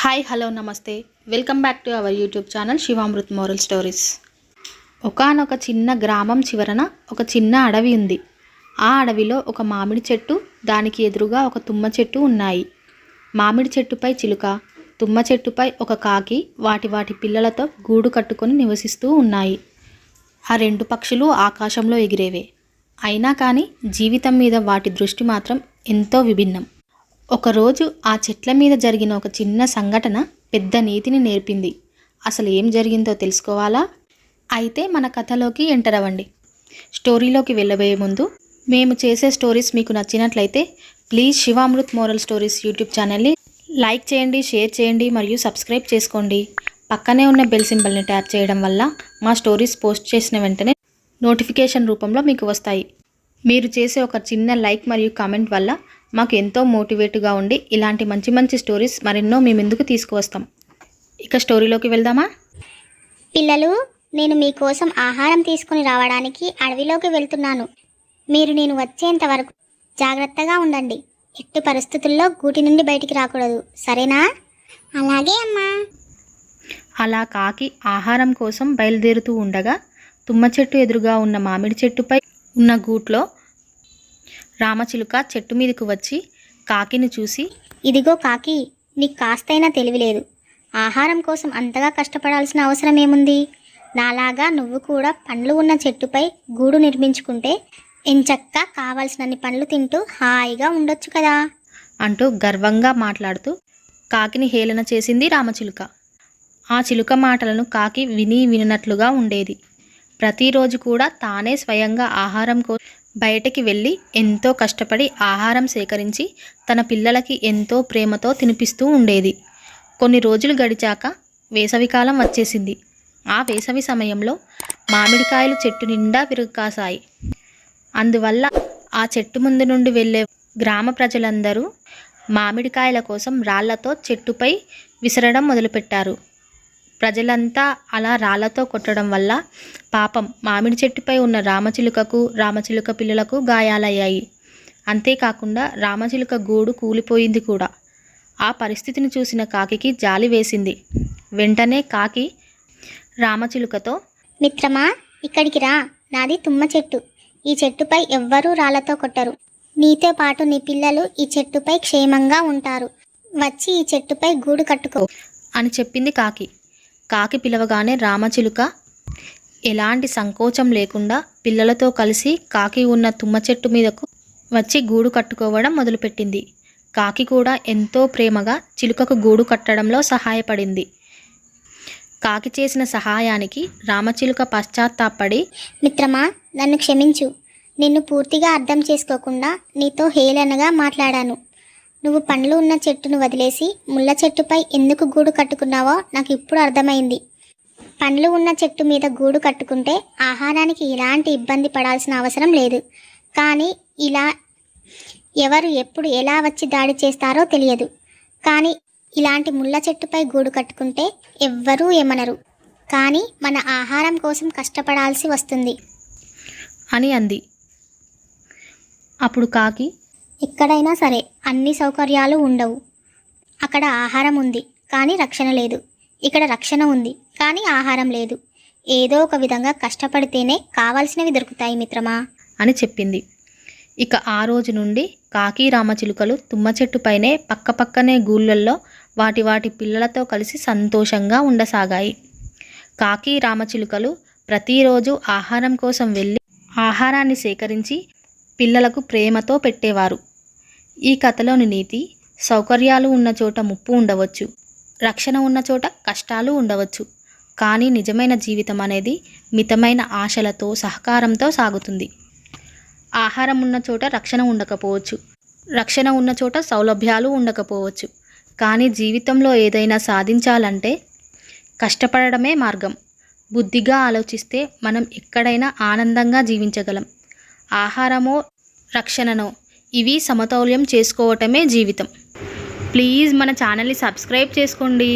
Hi hello నమస్తే. Welcome back to our YouTube channel Shivamrut moral stories. ఒకానొక చిన్న గ్రామం చివరన ఒక చిన్న అడవి ఉంది. ఆ అడవిలో ఒక మామిడి చెట్టు దానికి ఎదురుగా ఒక తుమ్మ చెట్టు ఉన్నాయి. మామిడి చెట్టుపై చిలుక తుమ్మ చెట్టుపై ఒక కాకి వాటి వాటి పిల్లలతో గూడు కట్టుకొని నివసిస్తూ ఉన్నాయి. ఆ రెండు పక్షులు ఆకాశంలో ఎగిరేవే. అయినా కానీ జీవితం మీద వాటి దృష్టి మాత్రం ఎంతో విభిన్నం. ఒకరోజు ఆ చెట్ల మీద జరిగిన ఒక చిన్న సంఘటన పెద్ద నీతిని నేర్పింది. అసలు ఏం జరిగిందో తెలుసుకోవాలా? అయితే మన కథలోకి ఎంటర్ అవ్వండి. స్టోరీలోకి వెళ్ళబోయే ముందు మేము చేసే స్టోరీస్ మీకు నచ్చినట్లయితే please Shivamrut moral stories YouTube ఛానల్ని లైక్ చేయండి షేర్ చేయండి మరియు సబ్స్క్రైబ్ చేసుకోండి. పక్కనే ఉన్న బెల్ సింబల్ని ట్యాప్ చేయడం వల్ల మా స్టోరీస్ పోస్ట్ చేసిన వెంటనే నోటిఫికేషన్ రూపంలో మీకు వస్తాయి. మీరు చేసే ఒక చిన్న లైక్ మరియు కామెంట్ వల్ల మాకు ఎంతో మోటివేట్గా ఉండి ఇలాంటి మంచి మంచి స్టోరీస్ మరెన్నో మీ ముందుకు తీసుకువస్తాం. ఇక స్టోరీలోకి వెళ్దామా? పిల్లలు నేను మీకోసం ఆహారం తీసుకుని రావడానికి అడవిలోకి వెళ్తున్నాను. మీరు నేను వచ్చేంత వరకు జాగ్రత్తగా ఉండండి. ఎట్టి పరిస్థితుల్లో గూటి నుండి బయటికి రాకూడదు. సరేనా? అలాగే అమ్మా. అలా కాకి ఆహారం కోసం బయలుదేరుతూ ఉండగా తుమ్మ చెట్టు ఎదురుగా ఉన్న మామిడి చెట్టుపై ఉన్న గూట్లో రామచిలుక చెట్టు మీదకు వచ్చి కాకిని చూసి ఇదిగో కాకి నీకు కాస్తైనా తెలివి లేదు. ఆహారం కోసం అంతగా కష్టపడాల్సిన అవసరం ఏముంది? నాలాగా నువ్వు కూడా పండ్లు ఉన్న చెట్టుపై గూడు నిర్మించుకుంటే ఎంచక్క కావలసినన్ని పండ్లు తింటూ హాయిగా ఉండొచ్చు కదా? అంటూ గర్వంగా మాట్లాడుతూ కాకిని హేళన చేసింది రామచిలుక. ఆ చిలుక మాటలను కాకి విని విననట్లుగా ఉండేది. ప్రతిరోజు కూడా తానే స్వయంగా ఆహారం కో బయటకి వెళ్ళి ఎంతో కష్టపడి ఆహారం సేకరించి తన పిల్లలకి ఎంతో ప్రేమతో తినిపిస్తూ ఉండేది. కొన్ని రోజులు గడిచాక వేసవికాలం వచ్చేసింది. ఆ వేసవి సమయంలో మామిడికాయలు చెట్టు నిండా విరుకాసాయి అందువల్ల ఆ చెట్టు ముందు నుండి వెళ్ళే గ్రామ ప్రజలందరూ మామిడికాయల కోసం రాళ్ళతో చెట్టుపై విసరడం మొదలుపెట్టారు. ప్రజలంతా అలా రాళ్ళతో కొట్టడం వల్ల పాపం మామిడి చెట్టుపై ఉన్న రామచిలుకకు రామచిలుక పిల్లలకు గాయాలయ్యాయి. అంతేకాకుండా రామచిలుక గూడు కూలిపోయింది కూడా. ఆ పరిస్థితిని చూసిన కాకికి జాలి వేసింది. వెంటనే కాకి రామచిలుకతో మిత్రమా ఇక్కడికి రా. నాది తుమ్మ చెట్టు. ఈ చెట్టుపై ఎవ్వరూ రాళ్ళతో కొట్టరు. నీతో పాటు నీ పిల్లలు ఈ చెట్టుపై క్షేమంగా ఉంటారు. వచ్చి ఈ చెట్టుపై గూడు కట్టుకో అని చెప్పింది కాకి. కాకి పిలవగానే రామచిలుక ఎలాంటి సంకోచం లేకుండా పిల్లలతో కలిసి కాకి ఉన్న తుమ్మ చెట్టు మీదకు వచ్చి గూడు కట్టుకోవడం మొదలుపెట్టింది. కాకి కూడా ఎంతో ప్రేమగా చిలుకకు గూడు కట్టడంలో సహాయపడింది. కాకి చేసిన సహాయానికి రామచిలుక పశ్చాత్తాపడి మిత్రమా నన్ను క్షమించు. నిన్ను పూర్తిగా అర్థం చేసుకోకుండా నీతో హేళనగా మాట్లాడాను. నువ్వు పండ్లు ఉన్న చెట్టును వదిలేసి ముళ్ళ చెట్టుపై ఎందుకు గూడు కట్టుకున్నావో నాకు ఇప్పుడు అర్థమైంది. పండ్లు ఉన్న చెట్టు మీద గూడు కట్టుకుంటే ఆహారానికి ఎలాంటి ఇబ్బంది పడాల్సిన అవసరం లేదు. కానీ ఇలా ఎవరు ఎప్పుడు ఎలా వచ్చి దాడి చేస్తారో తెలియదు. కానీ ఇలాంటి ముళ్ళ చెట్టుపై గూడు కట్టుకుంటే ఎవ్వరూ ఏమనరు. కానీ మన ఆహారం కోసం కష్టపడాల్సి వస్తుంది. అని అంది. అప్పుడు కాకి ఎక్కడైనా సరే అన్ని సౌకర్యాలు ఉండవు. అక్కడ ఆహారం ఉంది కానీ రక్షణ లేదు. ఇక్కడ రక్షణ ఉంది కానీ ఆహారం లేదు. ఏదో ఒక విధంగా కష్టపడితేనే కావాల్సినవి దొరుకుతాయి మిత్రమా? అని చెప్పింది. ఇక ఆ రోజు నుండి కాకి రామచిలుకలు తుమ్మ చెట్టుపైనే పక్కపక్కనే గూళ్ళల్లో వాటి వాటి పిల్లలతో కలిసి సంతోషంగా ఉండసాగాయి. కాకి రామచిలుకలు ప్రతిరోజు ఆహారం కోసం వెళ్ళి ఆహారాన్ని సేకరించి పిల్లలకు ప్రేమతో పెట్టేవారు. ఈ కథలోని నీతి సౌకర్యాలు ఉన్న చోట ముప్పు ఉండవచ్చు రక్షణ ఉన్న చోట కష్టాలు ఉండవచ్చు కానీ నిజమైన జీవితం అనేది మితమైన ఆశలతో సహకారంతో సాగుతుంది. ఆహారం ఉన్న చోట రక్షణ ఉండకపోవచ్చు రక్షణ ఉన్న చోట సౌలభ్యాలు ఉండకపోవచ్చు కానీ జీవితంలో ఏదైనా సాధించాలంటే కష్టపడడమే మార్గం. బుద్ధిగా ఆలోచిస్తే మనం ఎక్కడైనా ఆనందంగా జీవించగలం. ఆహారమో రక్షణనో ఇవి సమతౌల్యం చేసుకోవటమే జీవితం. ప్లీజ్ మన ఛానల్ని సబ్స్క్రైబ్ చేసుకోండి.